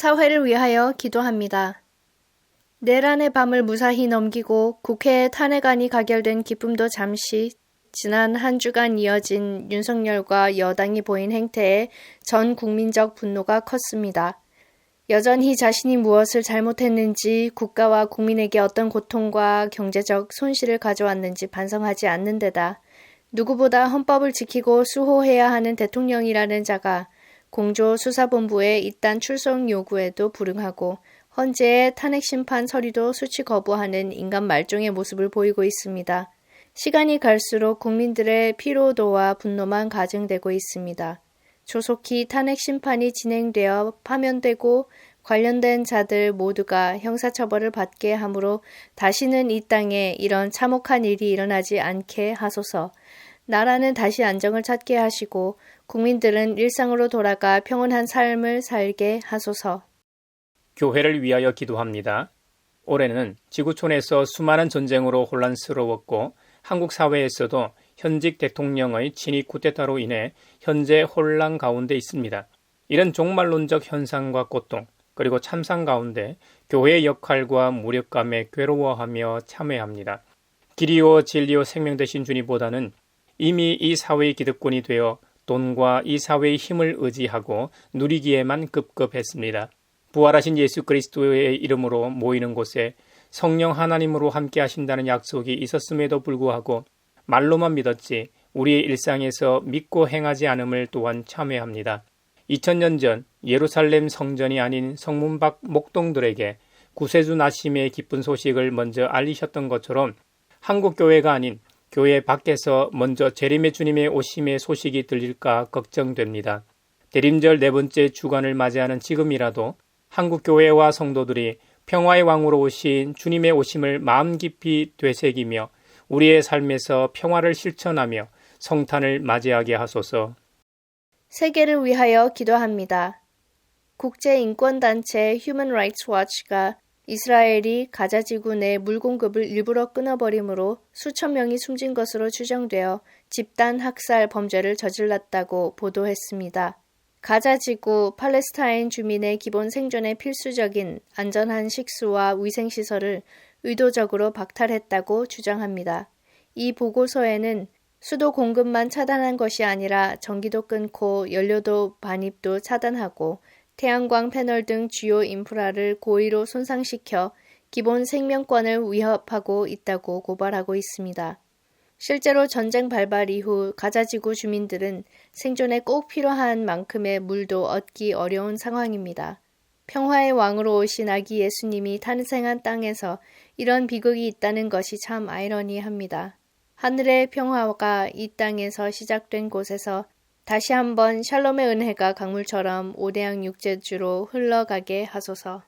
사회를 위하여 기도합니다. 내란의 밤을 무사히 넘기고 국회에 탄핵안이 가결된 기쁨도 잠시 지난 한 주간 이어진 윤석열과 여당이 보인 행태에 전 국민적 분노가 컸습니다. 여전히 자신이 무엇을 잘못했는지 국가와 국민에게 어떤 고통과 경제적 손실을 가져왔는지 반성하지 않는 데다 누구보다 헌법을 지키고 수호해야 하는 대통령이라는 자가 공조 수사본부의 이딴 출석 요구에도 불응하고 헌재의 탄핵 심판 서류도 수치 거부하는 인간 말종의 모습을 보이고 있습니다. 시간이 갈수록 국민들의 피로도와 분노만 가증되고 있습니다. 조속히 탄핵 심판이 진행되어 파면되고 관련된 자들 모두가 형사처벌을 받게 하므로 다시는 이 땅에 이런 참혹한 일이 일어나지 않게 하소서. 나라는 다시 안정을 찾게 하시고 국민들은 일상으로 돌아가 평온한 삶을 살게 하소서. 교회를 위하여 기도합니다. 올해는 지구촌에서 수많은 전쟁으로 혼란스러웠고 한국 사회에서도 현직 대통령의 친위 쿠데타로 인해 현재 혼란 가운데 있습니다. 이런 종말론적 현상과 고통, 그리고 참상 가운데 교회의 역할과 무력감에 괴로워하며 참회합니다. 길이요 진리요 생명 되신 주님보다는 이미 이 사회의 기득권이 되어 돈과 이 사회의 힘을 의지하고 누리기에만 급급했습니다. 부활하신 예수 그리스도의 이름으로 모이는 곳에 성령 하나님으로 함께 하신다는 약속이 있었음에도 불구하고 말로만 믿었지 우리의 일상에서 믿고 행하지 않음을 또한 참회합니다. 2000년 전 예루살렘 성전이 아닌 성문 밖 목동들에게 구세주 나심의 기쁜 소식을 먼저 알리셨던 것처럼 한국 교회가 아닌 교회 밖에서 먼저 재림의 주님의 오심의 소식이 들릴까 걱정됩니다. 대림절 네 번째 주간을 맞이하는 지금이라도 한국 교회와 성도들이 평화의 왕으로 오신 주님의 오심을 마음 깊이 되새기며 우리의 삶에서 평화를 실천하며 성탄을 맞이하게 하소서. 세계를 위하여 기도합니다. 국제인권단체 휴먼 라이츠 워치가 이스라엘이 가자 지구 내 물 공급을 일부러 끊어버리므로 수천 명이 숨진 것으로 추정되어 집단 학살 범죄를 저질렀다고 보도했습니다. 가자 지구 팔레스타인 주민의 기본 생존에 필수적인 안전한 식수와 위생시설을 의도적으로 박탈했다고 주장합니다. 이 보고서에는 수도 공급만 차단한 것이 아니라 전기도 끊고 연료도 반입도 차단하고 태양광 패널 등 주요 인프라를 고의로 손상시켜 기본 생명권을 위협하고 있다고 고발하고 있습니다. 실제로 전쟁 발발 이후 가자지구 주민들은 생존에 꼭 필요한 만큼의 물도 얻기 어려운 상황입니다. 평화의 왕으로 오신 아기 예수님이 탄생한 땅에서 이런 비극이 있다는 것이 참 아이러니합니다. 하늘의 평화가 이 땅에서 시작된 곳에서 다시 한번 샬롬의 은혜가 강물처럼 오대양 육제주로 흘러가게 하소서.